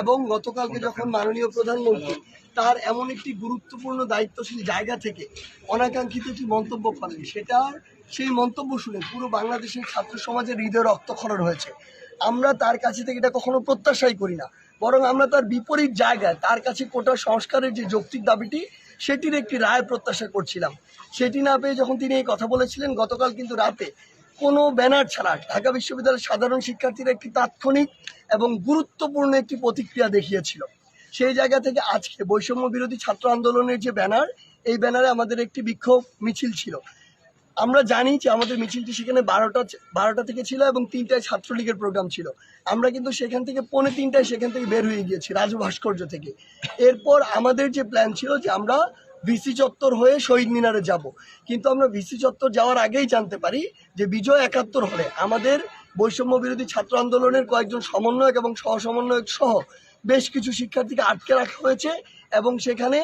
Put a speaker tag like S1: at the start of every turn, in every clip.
S1: এবং গতকালকে যখন মাননীয় প্রধানমন্ত্রী তার এমন একটি গুরুত্বপূর্ণ দায়িত্বশীল জায়গা থেকে অনাকাঙ্ক্ষিত একটি মন্তব্য করেন সেটার সেই মন্তব্য শুনে পুরো বাংলাদেশের ছাত্র সমাজের হৃদয় রক্তক্ষরণ হয়েছে। আমরা তার কাছে থেকে এটা কখনো প্রত্যাশাই করি না। বরং আমরা তার বিপরীত জায়গায় তার কাছে কোটা সংস্কারের যে যৌক্তিক দাবিটি, সেটির একটি রায় প্রত্যাশা করছিলাম। সেটি না পেয়ে যখন তিনি এই কথা বলেছিলেন, গতকাল কিন্তু রাতে কোনো ব্যানার ছাড়া ঢাকা বিশ্ববিদ্যালয়ের সাধারণ শিক্ষার্থীরা একটি তাৎক্ষণিক এবং গুরুত্বপূর্ণ একটি প্রতিক্রিয়া দেখিয়েছিল। সেই জায়গা থেকে আজকে বৈষম্য বিরোধী ছাত্র আন্দোলনের যে ব্যানার, এই ব্যানারে আমাদের একটি বিক্ষোভ মিছিল ছিল। আমরা জানি যে আমাদের মিছিলটি সেখানে বারোটা বারোটা থেকে ছিল এবং তিনটায় ছাত্রলীগের প্রোগ্রাম ছিল। আমরা কিন্তু সেখান থেকে পৌনে তিনটায় সেখান থেকে বের হয়ে গিয়েছি রাজু ভাস্কর্য থেকে। এরপর আমাদের যে প্ল্যান ছিল যে আমরা ভিসি চত্বর হয়ে শহীদ মিনারে যাব। কিন্তু আমরা ভিসি চত্বর যাওয়ার আগেই জানতে পারি যে বিজয় একাত্তর হলে আমাদের বৈষম্য বিরোধী ছাত্র আন্দোলনের কয়েকজন সমন্বয়ক এবং সহ সমন্বয়ক সহ বেশ কিছু শিক্ষার্থীকে আটকে রাখা হয়েছে এবং সেখানে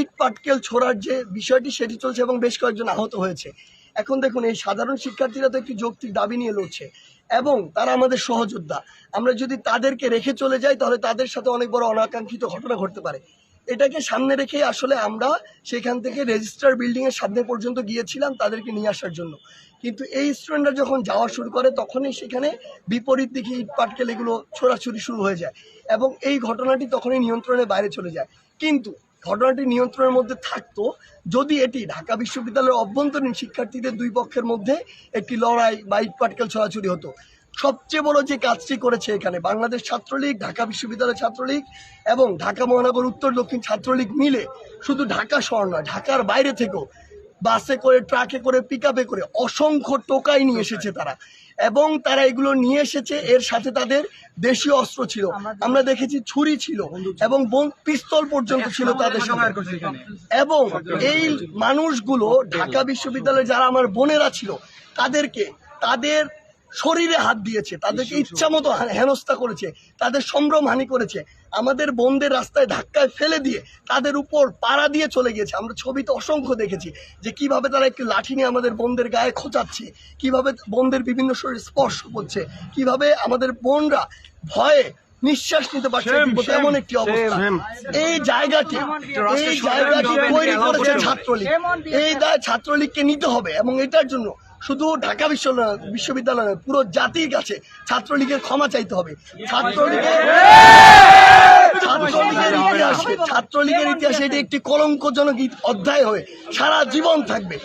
S1: ইট পাটকেল ছোড়ার যে বিষয়টি সেটি চলছে এবং বেশ কয়েকজন আহত হয়েছে। এখন দেখুন, এই সাধারণ শিক্ষার্থীরা তো একটি যৌক্তিক দাবি নিয়ে লড়ছে এবং তারা আমাদের সহযোদ্ধা। আমরা যদি তাদেরকে রেখে চলে যাই, তাহলে তাদের সাথে অনেক বড় অনাকাঙ্ক্ষিত ঘটনা ঘটতে পারে। এটাকে সামনে রেখে আসলে আমরা সেখান থেকে রেজিস্ট্রার বিল্ডিং এর সামনে পর্যন্ত গিয়েছিলাম তাদেরকে নিয়ে আসার জন্য। কিন্তু এই স্টুডেন্টরা যখন যাওয়া শুরু করে, তখনই সেখানে বিপরীত দিকে ইট পাটকেল এগুলো ছোড়াছুরি শুরু হয়ে যায় এবং এই ঘটনাটি তখনই নিয়ন্ত্রণের বাইরে চলে যায়। কিন্তু ঘটনাটি নিয়ন্ত্রণের মধ্যে থাকতো যদি এটি ঢাকা বিশ্ববিদ্যালয়ের অভ্যন্তরীণ শিক্ষার্থীদের দুই পক্ষের মধ্যে একটি লড়াই বা ইট পাটকেল ছড়াছড়ি হতো। সবচেয়ে বড় যে কাজটি করেছে এখানে বাংলাদেশ ছাত্রলীগ, ঢাকা বিশ্ববিদ্যালয় ছাত্রলীগ এবং ঢাকা মহানগর, উত্তর দক্ষিণ ছাত্রলীগ মিলে শুধু ঢাকা শহর নয়, ঢাকার বাইরে থেকেও বাসে করে, ট্রাকে করে পিক করে অসংখ্য টোকাই নিয়ে এসেছে তারা। এবং তারা এগুলো নিয়ে এসেছে, এর সাথে তাদের দেশীয় অস্ত্র ছিল। আমরা দেখেছি ছুরি ছিল এবং পিস্তল পর্যন্ত ছিল তাদের এবং এই মানুষগুলো ঢাকা বিশ্ববিদ্যালয়ে যারা আমার বোনেরা ছিল, তাদেরকে, তাদের শরীরে হাত দিয়েছে তাদেরকে ইচ্ছা মতো হেনস্থা করেছে তাদের সম্ভ্রম হানি করেছে আমাদের বোনদের রাস্তায় ধাক্কায় ফেলে দিয়ে তাদের উপর পাড়া দিয়ে চলে গিয়েছে। আমরা ছবিতে অসংখ্য দেখেছি যে কীভাবে তারা একটি লাঠি নিয়ে আমাদের বোনদের গায়ে খোঁচাচ্ছে কীভাবে বোনদের বিভিন্ন শরীর স্পর্শ করছে কীভাবে আমাদের বোনরা ভয়ে নিঃশ্বাস নিতে পারছে এমন একটি অবস্থা। এই জায়গাটি এই জায়গাটি তৈরি করেছে ছাত্রলীগ। এই দায় ছাত্রলীগকে নিতে হবে এবং এটার জন্য শুধু ঢাকা বিশ্ববিদ্যালয় পুরো জাতির কাছে ছাত্রলীগের ক্ষমা চাইতে হবে। ছাত্রলীগের ছাত্রলীগের ইতিহাসে ছাত্রলীগের ইতিহাসে এটি একটি কলঙ্কজনক অধ্যায় হয়ে সারা জীবন থাকবে।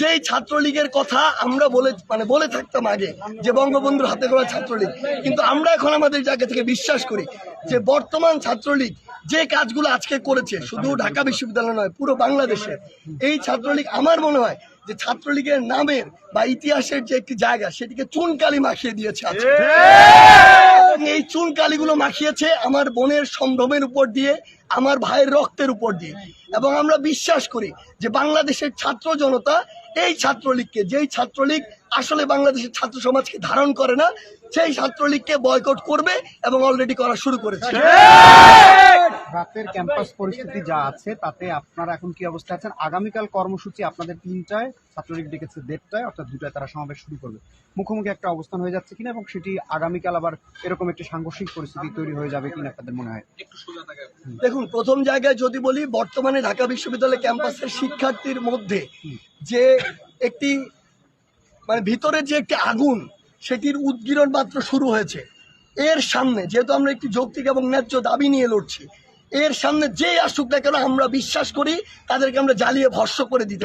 S1: যেই ছাত্রলীগের কথা আমরা বলে মানে বলে থাকতাম আগে, যে বঙ্গবন্ধুর হাতে করা ছাত্রলীগ, কিন্তু আমরা এখন আমাদের জায়গা থেকে বিশ্বাস করি যে বর্তমান ছাত্রলীগ যে কাজগুলো আজকে করেছে, শুধু ঢাকা বিশ্ববিদ্যালয় নয়, পুরো বাংলাদেশে, এই ছাত্রলীগ আমার মনে হয় যে ছাত্রলীগের নামের বা ইতিহাসের যে একটি জায়গা সেটিকে চুনকালি মাখিয়ে দিয়েছে আজকে। এই চুন কালিগুলো মাখিয়েছে আমার বোনের সম্ভ্রমের উপর দিয়ে আমার ভাইয়ের রক্তের উপর দিয়ে। এবং আমরা বিশ্বাস করি যে বাংলাদেশের ছাত্র জনতা এই ছাত্রলীগকে যেই ছাত্রলীগ আসলে বাংলাদেশের ছাত্র সমাজকে ধারণ করে না? সেই ছাত্রলীগকে বয়কট করবে এবং অলরেডি করা শুরু করেছে।
S2: রাতের ক্যাম্পাস পরিস্থিতি যা আছে তাতে আপনারা এখন কি অবস্থা আছেন? আগামীকাল কর্মসূচি আপনাদের তিনটায় ছাত্রলীগ ডেকেছে দেড়টায় অর্থাৎ দুটায় তারা সমাবেশ শুরু করবে। মুখোমুখি একটা অবস্থান হয়ে যাচ্ছে কিনা এবং সেটি আগামীকাল আবার এরকম একটি সাংঘর্ষিক পরিস্থিতি তৈরি হয়ে যাবে কিনা আপনাদের মনে হয়?
S1: দেখুন প্রথম জায়গায় যদি বলি বর্তমানে ঢাকা বিশ্ববিদ্যালয় ক্যাম্পাসের শিক্ষার্থীর মধ্যে যে একটি মানে ভিতরে যে একটি আগুন, সেটির উদ্গীরণ মাত্র শুরু হয়েছে। এর সামনে, যেহেতু আমরা একটি যৌক্তিক এবং ন্যায্য দাবি নিয়ে লড়ছি, এর সামনে যে আসুক না কেন আমরা বিশ্বাস করি, তাদেরকে আমরা জ্বালিয়ে ভস্য করে দিতে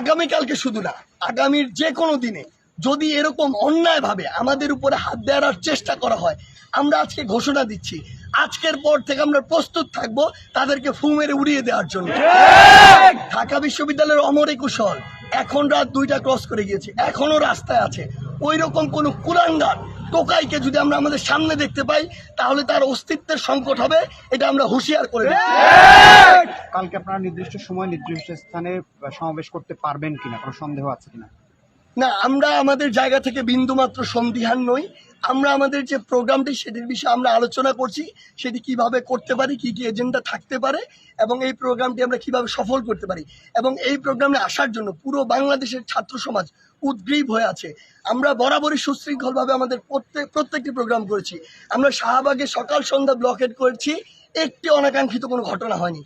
S1: আগামীকালকে শুধু না, আগামীর যে কোনো দিনে যদি এরকম অন্যায়ভাবে আমাদের উপরে হাত দেওয়ার চেষ্টা করা হয়, আমরা আজকে ঘোষণা দিচ্ছি, আজকের পর থেকে আমরা প্রস্তুত থাকব তাদেরকে ফু মেরে উড়িয়ে দেওয়ার জন্য। ঢাকা বিশ্ববিদ্যালয়ের অমরে কুশল এখন রাত দুইটা ক্রস করে গিয়েছে, এখনও রাস্তায় আছে। ওই রকম কোনো কুলাঙ্গার টোকাইকে যদি আমরা আমাদের সামনে দেখতে পাই, তাহলে তার অস্তিত্বের সংকট হবে, এটা আমরা হুঁশিয়ার করে
S2: কালকে আপনারা নির্দিষ্ট সময় নির্দিষ্ট স্থানে সমাবেশ করতে পারবেন কিনা? কোনো সন্দেহ আছে কিনা?
S1: না, আমরা আমাদের জায়গা থেকে বিন্দুমাত্র সন্দিহান নই। আমরা আমাদের যে প্রোগ্রামটি, সেটির বিষয়ে আমরা আলোচনা করছি, সেটি কীভাবে করতে পারি, কি কি এজেন্ডা থাকতে পারে, এবং এই প্রোগ্রামটি আমরা কীভাবে সফল করতে পারি। এবং এই প্রোগ্রামে আসার জন্য পুরো বাংলাদেশের ছাত্র সমাজ উদ্গ্রীব হয়ে আছে। আমরা বরাবরই সুশৃঙ্খলভাবে আমাদের প্রত্যেক, প্রত্যেকটি প্রোগ্রাম করেছি। আমরা শাহবাগে সকাল সন্ধ্যা ব্লকেট করেছি, একটি অনাকাঙ্ক্ষিত কোনো ঘটনা হয়নি।